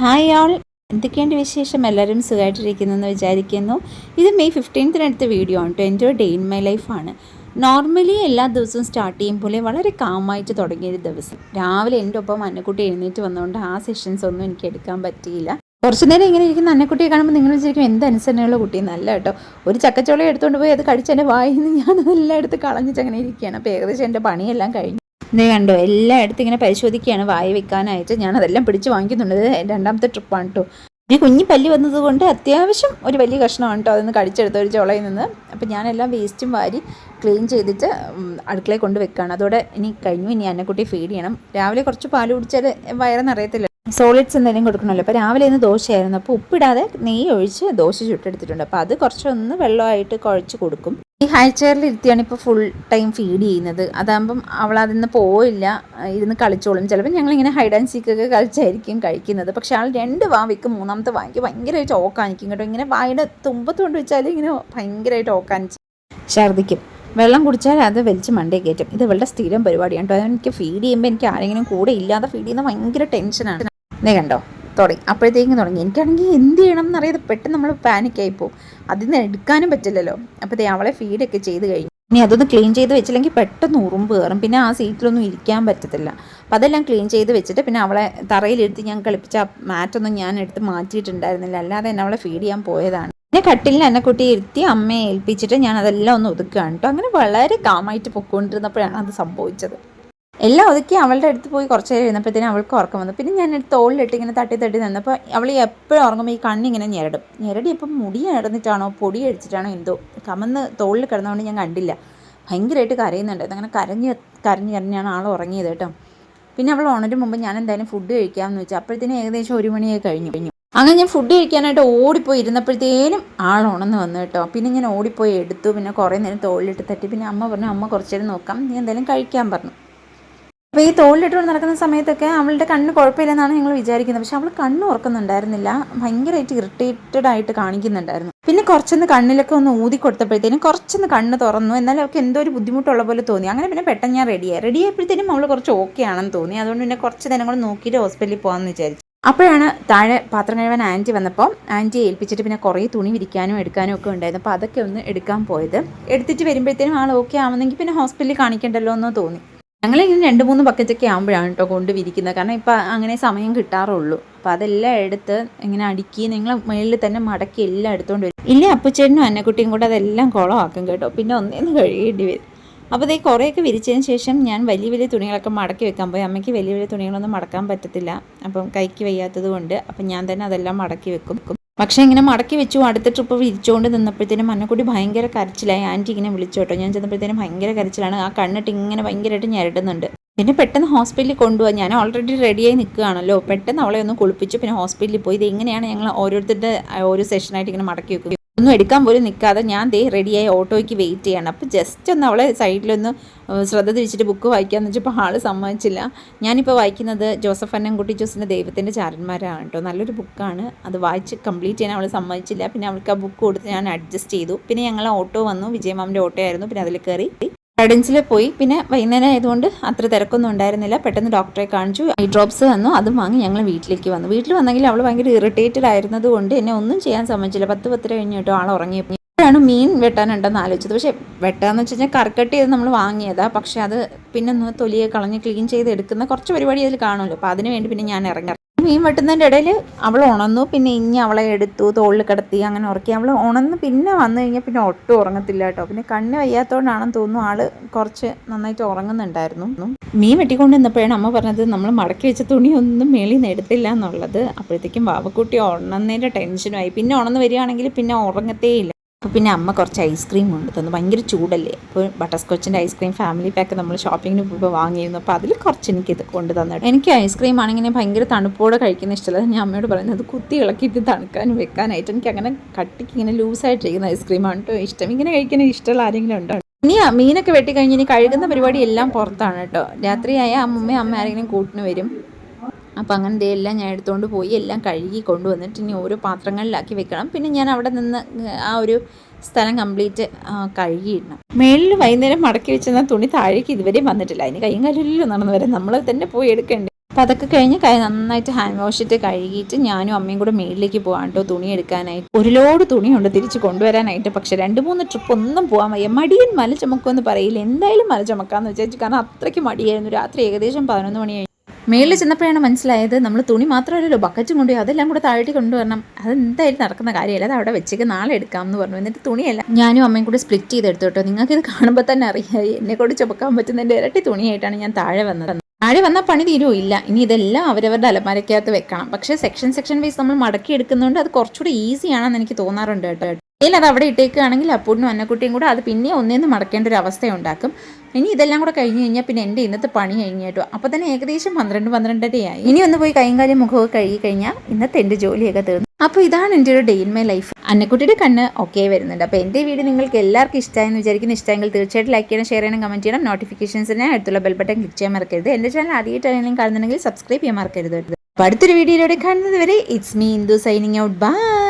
Hi ആൾ എന്തൊക്കെയുണ്ട് വിശേഷം? എല്ലാവരും സുഖമായിട്ടിരിക്കുന്നെന്ന് വിചാരിക്കുന്നു. ഇത് മെയ് ഫിഫ്റ്റീൻത്തിനടുത്ത വീഡിയോ ആണ് കേട്ടോ എന്റെ ഒരു ഡേ ഇൻ മൈ ലൈഫാണ് നോർമലി എല്ലാ ദിവസവും സ്റ്റാർട്ട് ചെയ്യും പോലെ വളരെ കാമായിട്ട് തുടങ്ങിയ ഒരു ദിവസം. രാവിലെ എന്റെ ഒപ്പം അന്നക്കുട്ടി എഴുന്നേറ്റ് വന്നതുകൊണ്ട് ആ സെഷൻസ് ഒന്നും എനിക്ക് എടുക്കാൻ പറ്റിയില്ല. കുറച്ച് നേരം ഇങ്ങനെ ഇരിക്കുന്ന അന്നക്കുട്ടിയെ കാണുമ്പോൾ നിങ്ങൾ വിചാരിക്കും എന്ത് അനുസരണയുള്ള കുട്ടി നല്ല കേട്ടോ. ഒരു ചക്കച്ചോളം എടുത്തുകൊണ്ട് പോയി അത് കടിച്ച് എന്റെ വായിൽ നിന്ന് ഞാൻ അതെല്ലാം എടുത്ത് കളഞ്ഞിട്ട് അങ്ങനെ ഇരിക്കുകയാണ്. അപ്പോൾ ഏകദേശം എന്റെ പണിയെല്ലാം കഴിഞ്ഞു. ഇതേ കണ്ടോ എല്ലായിടത്തും ഇങ്ങനെ പരിശോധിക്കുകയാണ്. വായി വെക്കാനായിട്ട് ഞാൻ അതെല്ലാം പിടിച്ച് വാങ്ങിക്കുന്നുണ്ട്. രണ്ടാമത്തെ ട്രിപ്പാണ് കേട്ടോ ഈ കുഞ്ഞി പല്ലി വന്നതുകൊണ്ട് അത്യാവശ്യം ഒരു വലിയ കഷ്ണമാണ് കേട്ടോ അതൊന്ന് കടിച്ചെടുത്ത ഒരു ചുളയിൽ നിന്ന്. അപ്പോൾ ഞാനെല്ലാം വേസ്റ്റും വാരി ക്ലീൻ ചെയ്തിട്ട് അടുക്കളയിൽ കൊണ്ട് വെക്കുകയാണ് അതോടെ ഇനി കഴിഞ്ഞു. ഇനി അന്നക്കുട്ടി ഫീഡ് ചെയ്യണം. രാവിലെ കുറച്ച് പാൽ കുടിച്ചാൽ വയറെന്നറിയത്തില്ല സോളിഡ്സ് എന്തെങ്കിലും കൊടുക്കണമല്ലോ. അപ്പോൾ രാവിലെ ഇന്ന് ദോശയായിരുന്നു. അപ്പോൾ ഉപ്പിടാതെ നെയ്യ് ഒഴിച്ച് ദോശ ചുട്ടെടുത്തിട്ടുണ്ട്. അപ്പോൾ അത് കുറച്ചൊന്ന് വെള്ളമായിട്ട് കുഴച്ച് കൊടുക്കും. ഈ ഹൈ ചെയറിൽ ഇരുത്തിയാണ് ഇപ്പോൾ ഫുൾ ടൈം ഫീഡ് ചെയ്യുന്നത്. അതാകുമ്പം അവൾ അതിൽ നിന്ന് പോയില്ല ഇരുന്ന് കളിച്ചോളും. ചിലപ്പോൾ ഞങ്ങളിങ്ങനെ ഹൈഡ് ആൻഡ് സീക്കൊക്കെ കളിച്ചായിരിക്കും കഴിക്കുന്നത്. പക്ഷെ ആൾ രണ്ട് വാ വെക്കും മൂന്നാമത്തെ വാങ്ങിക്ക് ഭയങ്കരമായിട്ട് ഓക്കാനിക്കും കേട്ടോ. ഇങ്ങനെ വായുടെ തുമ്പത്ത് കൊണ്ട് വെച്ചാൽ ഇങ്ങനെ ഭയങ്കരമായിട്ട് ഓക്കാനിച്ച് ഛർദ്ദിക്കും. വെള്ളം കുടിച്ചാൽ അത് വലിച്ച് മണ്ടേ കയറ്റും. ഇത് ഇവളുടെ സ്ഥിരം പരിപാടിയാണ് കേട്ടോ. അതെനിക്ക് ഫീഡ് ചെയ്യുമ്പോൾ എനിക്ക് ആരെങ്കിലും കൂടെ ഇല്ലാതെ ഫീഡ് ചെയ്യുന്ന ഭയങ്കര ടെൻഷനാണ് നീ കണ്ടോ? തുടങ്ങി. അപ്പോഴത്തേക്കും തുടങ്ങി. എനിക്കാണെങ്കിൽ എന്ത് ചെയ്യണം എന്നറിയാതെ പെട്ടെന്ന് നമ്മൾ പാനിക്കായി പോകും അതിൽ നിന്ന് എടുക്കാനും പറ്റില്ലല്ലോ. അപ്പോൾ അവളെ ഫീഡൊക്കെ ചെയ്ത് കഴിഞ്ഞു. ഇനി അതൊന്ന് ക്ലീൻ ചെയ്ത് വെച്ചില്ലെങ്കിൽ പെട്ടെന്ന് ഉറുമ്പ് കയറും പിന്നെ ആ സീറ്റിലൊന്നും ഇരിക്കാൻ പറ്റത്തില്ല. അപ്പം അതെല്ലാം ക്ലീൻ ചെയ്ത് വെച്ചിട്ട് പിന്നെ അവളെ തറയിലെടുത്ത് ഞാൻ കളിപ്പിച്ച മാറ്റൊന്നും ഞാൻ എടുത്ത് മാറ്റിയിട്ടുണ്ടായിരുന്നില്ല. അല്ലാതെ എന്നെ അവളെ ഫീഡ് ചെയ്യാൻ പോയതാണ്. പിന്നെ കട്ടിലിൽ എന്നെ കുട്ടി ഇരുത്തി അമ്മയെ ഏൽപ്പിച്ചിട്ട് ഞാൻ അതെല്ലാം ഒന്ന് ഒതുക്കുകയാണ് കേട്ടോ അങ്ങനെ വളരെ കാമായിട്ട് പൊക്കോണ്ടിരുന്നപ്പോഴാണ് അത് സംഭവിച്ചത്. എല്ലാം ഒതുക്കി അവളുടെ അടുത്ത് പോയി കുറച്ച് നേരം ഇരുന്നപ്പോഴത്തേനും അവൾക്ക് ഉറക്കം വന്നു. പിന്നെ ഞാൻ തോളിലിട്ട് ഇങ്ങനെ തട്ടി തട്ടി നിന്നപ്പോൾ അവൾ എപ്പോഴും ഉറങ്ങുമ്പോൾ ഈ കണ്ണിങ്ങനെ ഞെരടും. ഞെരടി ഇപ്പം മുടി ഇടന്നിട്ടാണോ പൊടി അടിച്ചിട്ടാണോ എന്തോ കമന്ന് തോളിൽ കിടന്നുകൊണ്ട് ഞാൻ കണ്ടില്ല. ഭയങ്കരമായിട്ട് കരയുന്നുണ്ട്. അങ്ങനെ കരഞ്ഞ് കരഞ്ഞ് കരഞ്ഞാണ് ആൾ ഉറങ്ങിയത് കേട്ടോ. പിന്നെ അവൾ ഉണരും മുമ്പ് ഞാൻ എന്തായാലും ഫുഡ് കഴിക്കാമെന്ന് വെച്ചാൽ അപ്പോഴത്തേനും ഏകദേശം ഒരു മണിയൊക്കെ കഴിഞ്ഞു. കഴിഞ്ഞു അങ്ങനെ ഞാൻ ഫുഡ് കഴിക്കാനായിട്ട് ഓടിപ്പോയി. ഇരുന്നപ്പോഴത്തേനും ആൾ ഉണന്ന് വന്നു കേട്ടോ. പിന്നെ ഞാൻ ഓടിപ്പോയി എടുത്തു. പിന്നെ കുറേ നേരം തോളിലിട്ട് തട്ടി. പിന്നെ അമ്മ പറഞ്ഞു അമ്മ കുറച്ചേരം നോക്കാം. നീ എന്തായാലും കഴിക്കാൻ പറഞ്ഞു. അപ്പോൾ ഈ തോളിലിട്ടുകൊണ്ട് നടക്കുന്ന സമയത്തൊക്കെ അവളുടെ കണ്ണ് കുഴപ്പമില്ലെന്നാണ് ഞങ്ങൾ വിചാരിക്കുന്നത്. പക്ഷെ അവൾ കണ്ണ് ഉറക്കുന്നുണ്ടായിരുന്നില്ല. ഭയങ്കരമായിട്ട് ഇറിറ്റേറ്റഡ് ആയിട്ട് കാണിക്കുന്നുണ്ടായിരുന്നു. പിന്നെ കുറച്ചൊന്ന് കണ്ണിലൊക്കെ ഒന്ന് ഊതി കൊടുത്തപ്പോഴത്തേനും കുറച്ചൊന്ന് കണ്ണ് തുറന്നു. എന്നാലും അവൾക്ക് എന്തോ ഒരു ബുദ്ധിമുട്ടുള്ള പോലെ തോന്നി. അങ്ങനെ പിന്നെ പെട്ടെന്ന് ഞാൻ റെഡിയായി റെഡി ആയപ്പോഴത്തേനും അവൾ കുറച്ച് ഓക്കെ ആണെന്ന് തോന്നി. അതുകൊണ്ട് പിന്നെ കുറച്ച് നേരം നോക്കിയിട്ട് ഹോസ്പിറ്റലിൽ പോകാമെന്ന് വിചാരിച്ചു. അപ്പോഴാണ് താഴെ പാത്രം കഴിവാൻ ആന്റി വന്നപ്പോൾ ആന്റി ഏൽപ്പിച്ചിട്ട് പിന്നെ കുറേ തുണി വിരിക്കാനും എടുക്കാനും ഒക്കെ ഉണ്ടായിരുന്നു. അപ്പോൾ അതൊക്കെ ഒന്ന് എടുക്കാൻ പോയത്. എടുത്തിട്ട് വരുമ്പോഴത്തേനും ആൾ ഓക്കെ ആവുന്നെങ്കിൽ പിന്നെ ഹോസ്പിറ്റലിൽ കാണിക്കണ്ടല്ലോ എന്ന് തോന്നി. ഞങ്ങൾ ഇങ്ങനെ രണ്ട് മൂന്ന് ബക്കറ്റൊക്കെ ആകുമ്പോഴാണ് കേട്ടോ കൊണ്ട് വിരിക്കുന്നത് കാരണം ഇപ്പം അങ്ങനെ സമയം കിട്ടാറുള്ളൂ. അപ്പോൾ അതെല്ലാം എടുത്ത് ഇങ്ങനെ അടുക്കി നിങ്ങൾ മുകളിൽ തന്നെ മടക്കി എല്ലാം എടുത്തുകൊണ്ട് വരും. ഇല്ലേ അപ്പുച്ചേട്ടനും അന്നക്കുട്ടിയും കൂടെ അതെല്ലാം കുളമാക്കും കേട്ടോ. പിന്നെ ഒന്നേന്ന് കഴുകേണ്ടി വരും. അപ്പോൾ ഇതേ കുറേയൊക്കെ വിരിച്ചതിന് ശേഷം ഞാൻ വലിയ വലിയ തുണികളൊക്കെ മടക്കി വെക്കാൻ പോയി അമ്മയ്ക്ക് വലിയ വലിയ തുണികളൊന്നും മടക്കാൻ പറ്റത്തില്ല. അപ്പം കൈക്ക് വയ്യാത്തത് കൊണ്ട് അപ്പം ഞാൻ തന്നെ അതെല്ലാം മടക്കി വെക്കും. പക്ഷേ ഇങ്ങനെ മടക്കി വെച്ചു അടുത്ത ട്രിപ്പ് വിരിച്ചുകൊണ്ട് നിന്നപ്പോഴത്തേനും മന്നക്കുട്ടി ഭയങ്കര കരച്ചിലായി. ആന്റി ഇങ്ങനെ വിളിച്ചു കേട്ടോ. ഞാൻ ചെന്നപ്പോഴത്തേനും ഭയങ്കര കരച്ചിലാണ്. ആ കണ്ണിട്ട് ഇങ്ങനെ ഭയങ്കരമായിട്ട് ഞരടുന്നുണ്ട്. പിന്നെ പെട്ടെന്ന് ഹോസ്പിറ്റലിൽ കൊണ്ടുപോകാൻ ഞാൻ ഓൾറെഡി റെഡിയായി നിൽക്കുകയാണല്ലോ. പെട്ടെന്ന് അവളെ ഒന്ന് കുളിപ്പിച്ചു. പിന്നെ ഹോസ്പിറ്റലിൽ പോയി. ഇത് എങ്ങനെയാണ് ഞങ്ങൾ ഓരോരുത്തരുടെ ഓരോ സെഷനായിട്ട് ഇങ്ങനെ മടക്കി വെക്കും ഒന്നും എടുക്കാൻ പോലും നിൽക്കാതെ ഞാൻ ദേ റെഡിയായി ഓട്ടോയ്ക്ക് വെയിറ്റ് ചെയ്യണം. അപ്പോൾ ജസ്റ്റ് ഒന്ന് അവളെ സൈഡിലൊന്ന് ശ്രദ്ധ തിരിച്ചിട്ട് ബുക്ക് വായിക്കാമെന്ന് വെച്ചപ്പോൾ ആൾ സമ്മതിച്ചില്ല. ഞാനിപ്പോൾ വായിക്കുന്നത് ജോസഫ് അന്നൻകുട്ടി ജോസിന്റെ ദൈവത്തിന്റെ ചാരന്മാരാണ് കേട്ടോ. നല്ലൊരു ബുക്കാണ് അത് വായിച്ച് കംപ്ലീറ്റ് ചെയ്യാൻ അവൾ സമ്മതിച്ചില്ല. പിന്നെ അവൾക്ക് ആ ബുക്ക് കൊടുത്ത് ഞാൻ അഡ്ജസ്റ്റ് ചെയ്തു. പിന്നെ ഞങ്ങൾ ഓട്ടോ വന്നു. വിജയമാമിന്റെ ഓട്ടോ ആയിരുന്നു. പിന്നെ അതിൽ കയറി ഗൈഡൻസിൽ പോയി. പിന്നെ വൈകുന്നേരം ആയതുകൊണ്ട് അത്ര തിരക്കൊന്നും ഉണ്ടായിരുന്നില്ല. പെട്ടെന്ന് ഡോക്ടറെ കാണിച്ചു. ഐ ഡ്രോപ്സ് തന്നു. അതും വാങ്ങി ഞങ്ങൾ വീട്ടിലേക്ക് വന്നു. വീട്ടിൽ വന്നെങ്കിൽ അവൾ ഭയങ്കര ഇറിറ്റേറ്റഡ് ആയിരുന്നത് കൊണ്ട് എന്നെ ഒന്നും ചെയ്യാൻ സമ്മതിച്ചില്ല. പത്ത് പത്തര കഴിഞ്ഞ് കേട്ടോ ആൾ ഉറങ്ങിയപ്പോൾ. ാണ് മീൻ വെട്ടാനുണ്ടെന്ന് ആലോചിച്ചത്. പക്ഷേ വെട്ടാന്ന് വെച്ച് കഴിഞ്ഞാൽ കർക്കട്ട് ചെയ്ത് നമ്മൾ വാങ്ങിയതാ. പക്ഷെ അത് പിന്നെ ഒന്ന് തൊലിയെ കളഞ്ഞ് ക്ലീൻ ചെയ്ത് എടുക്കുന്ന കുറച്ച് പരിപാടി അതിൽ കാണുമല്ലോ. അപ്പോൾ അതിന് വേണ്ടി പിന്നെ ഞാൻ ഇറങ്ങി. മീൻ വെട്ടുന്നതിന്റെ ഇടയിൽ അവൾ ഉണന്നു പിന്നെ ഇനി അവളെ എടുത്തു തോളിൽ കിടത്തി അങ്ങനെ ഉറക്കി. അവൾ ഉണന്ന് പിന്നെ വന്നു കഴിഞ്ഞാൽ പിന്നെ ഒട്ടും ഉറങ്ങത്തില്ല കേട്ടോ. പിന്നെ കണ്ണ് വയ്യാത്തതുകൊണ്ടാണെന്ന് തോന്നുന്നു ആൾ കുറച്ച് നന്നായിട്ട് ഉറങ്ങുന്നുണ്ടായിരുന്നു. മീൻ വെട്ടിക്കൊണ്ട് നിന്നപ്പോഴാണ് അമ്മ പറഞ്ഞത് നമ്മൾ മടക്കി വെച്ച തുണിയൊന്നും മേളിൽ നിന്ന് എടുത്തില്ല എന്നുള്ളത്. അപ്പോഴത്തേക്കും ബാബക്കുട്ടി ഉണന്നതിന്റെ ടെൻഷനുമായി. പിന്നെ ഉണന്ന് വരികയാണെങ്കിൽ പിന്നെ ഉറങ്ങത്തേ ഇല്ല. അപ്പോൾ പിന്നെ അമ്മ കുറച്ച് ഐസ്ക്രീം കൊണ്ട് തന്നു. ഭയങ്കര ചൂടല്ലേ? അപ്പോൾ ബട്ടർ സ്കോച്ചിന്റെ ഐസ്ക്രീം ഫാമിലി പാക്ക് നമ്മൾ ഷോപ്പിങ്ങിന് പോയപ്പോൾ വാങ്ങിയിരുന്നു. അപ്പോൾ അതിൽ കുറച്ച് എനിക്ക് ഇത് കൊണ്ട് തന്നിട്ട് എനിക്ക് ഐസ്ക്രീം ആണെങ്കിൽ ഭയങ്കര തണുപ്പോടെ കഴിക്കുന്ന ഇഷ്ടമല്ല. ഞാൻ അമ്മയോട് പറയുന്നത് കുത്തി ഇളക്കിയിട്ട് തണുക്കാനും വെക്കാനായിട്ട് എനിക്ക് അങ്ങനെ കട്ടിക്ക് ഇങ്ങനെ ലൂസായിട്ടിരിക്കുന്ന ഐസ്ക്രീമാണ് കേട്ടോ ഇഷ്ടം. ഇങ്ങനെ കഴിക്കാൻ ഇഷ്ടമുള്ള ആരെങ്കിലും ഉണ്ടോ? ഇനി മീനൊക്കെ വെട്ടിക്കഴിഞ്ഞ് ഇനി കഴുകുന്ന പരിപാടി എല്ലാം പുറത്താണ് കേട്ടോ. രാത്രിയായ അമ്മയും അമ്മ ആരെങ്കിലും കൂട്ടിന് വരും. അപ്പോൾ അങ്ങനെ ഇതെല്ലാം ഞാൻ എടുത്തുകൊണ്ട് പോയി എല്ലാം കഴുകി കൊണ്ടുവന്നിട്ട് ഇനി ഓരോ പാത്രങ്ങളിലാക്കി വെക്കണം. പിന്നെ ഞാൻ അവിടെ നിന്ന് ആ ഒരു സ്ഥലം കംപ്ലീറ്റ് കഴുകിയിടണം മേളിൽ വൈകുന്നേരം മടക്കി വെച്ചിരുന്ന തുണി താഴേക്ക് ഇതുവരെയും വന്നിട്ടില്ല. അതിന് കൈയും കാലിലും നടന്നു വരെ. നമ്മൾ തന്നെ പോയി എടുക്കേണ്ടത് അപ്പോൾ അതൊക്കെ കഴിഞ്ഞ് കൈ നന്നായിട്ട് ഹാൻഡ് വാഷ് ഇട്ട് കഴുകിയിട്ട് ഞാനും അമ്മയും കൂടെ മേളിലേക്ക് പോകാം കേട്ടോ തുണി എടുക്കാനായിട്ട്. ഒരു ലോഡ് തുണിയുണ്ട് തിരിച്ച് കൊണ്ടുവരാനായിട്ട്. പക്ഷെ രണ്ട് മൂന്ന് ട്രിപ്പ് ഒന്നും പോകാൻ വയ്യ. മടിയൻ മല ചുമക്കുമെന്ന് പറയില്ല. എന്തായാലും മല ചുമക്കാമെന്ന് വിചാരിച്ചു. കാരണം അത്രയ്ക്ക് മടിയായിരുന്നു. രാത്രി ഏകദേശം പതിനൊന്ന് മണി മേളിൽ ചെന്നപ്പോഴാണ് മനസ്സിലായത് നമ്മൾ തുണി മാത്രമല്ലല്ലോ ബക്കറ്റും കൊണ്ട് അതെല്ലാം കൂടെ താഴേക്ക് കൊണ്ടുവരണം. അത് എന്തായാലും നടക്കുന്ന കാര്യമല്ല അത് അവിടെ വെച്ചേക്ക് നാളെ എടുക്കാം എന്ന് പറഞ്ഞു. എന്നിട്ട് തുണിയല്ല ഞാനും അമ്മയും കൂടെ സ്പ്ലിറ്റ് ചെയ്തെടുത്തു കേട്ടോ. നിങ്ങൾക്ക് ഇത് കാണുമ്പോൾ തന്നെ അറിയായി എന്നെ കൊണ്ട് ചുമക്കാൻ പറ്റുന്നതിന്റെ ഇരട്ടി തുണിയായിട്ടാണ് ഞാൻ താഴെ വന്നത്. താഴെ വന്നാൽ പണി തീരുമോ ഇല്ല. ഇനി ഇതെല്ലാം അവരവരുടെ അലമാരയ്ക്കകത്ത് വെക്കണം. പക്ഷേ സെക്ഷൻ സെക്ഷൻ വൈസ് നമ്മൾ മടക്കി എടുക്കുന്നതുകൊണ്ട് അത് കുറച്ചുകൂടി ഈസിയാണെന്ന് എനിക്ക് തോന്നാറുണ്ട് കേട്ടോ. ഇല്ല അത് അവിടെ ഇട്ടേക്കുകയാണെങ്കിൽ അപ്പൂടിനും അന്നക്കുട്ടിയും കൂടെ അത് പിന്നെ ഒന്നേന്ന് മടക്കേണ്ട ഒരു അവസ്ഥ ഉണ്ടാക്കും ഇനി ഇതെല്ലാം കൂടെ കഴിഞ്ഞ് കഴിഞ്ഞാൽ പിന്നെ എന്റെ ഇന്നത്തെ പണി കഴിഞ്ഞു കേട്ടോ. അപ്പോൾ തന്നെ ഏകദേശം പന്ത്രണ്ട് പന്ത്രണ്ടരയായി ഇനി ഒന്ന് പോയി കൈയും കാര്യം മുഖമൊക്കെ കഴുകി കഴിഞ്ഞാൽ ഇന്നത്തെ എന്റെ ജോലിയൊക്കെ തീർന്നു. അപ്പോൾ ഇതാണ് എന്റെ ഒരു ഡേ ഇൻ മൈ ലൈഫ്. അന്നക്കുട്ടിയുടെ കണ്ണ് ഓക്കെ വരുന്നുണ്ട്. അപ്പോൾ എന്റെ വീഡിയോ നിങ്ങൾക്ക് എല്ലാവർക്കും ഇഷ്ടമായെന്ന് വിചാരിക്കുന്ന. ഇഷ്ടമെങ്കിൽ തീർച്ചയായിട്ടും ലൈക്ക് ചെയ്യണം ഷെയർ ചെയ്യണം കമന്റ് ചെയ്യണം. നോട്ടിഫിക്കേഷൻസിനെ അടുത്തുള്ള ബെൽ ബട്ടൺ ക്ലിക്ക് ചെയ്യാൻ മറക്കരുത്. എന്റെ ചാനൽ ആദ്യമായിട്ടാണെങ്കിലും കാണുന്നുണ്ടെങ്കിൽ സബ്സ്ക്രൈബ് ചെയ്യാൻ മറക്കരുത് അപ്പോൾ അടുത്തൊരു വീഡിയോയിലൂടെ കാണുന്നത് വരെ it's me Indu signing out bye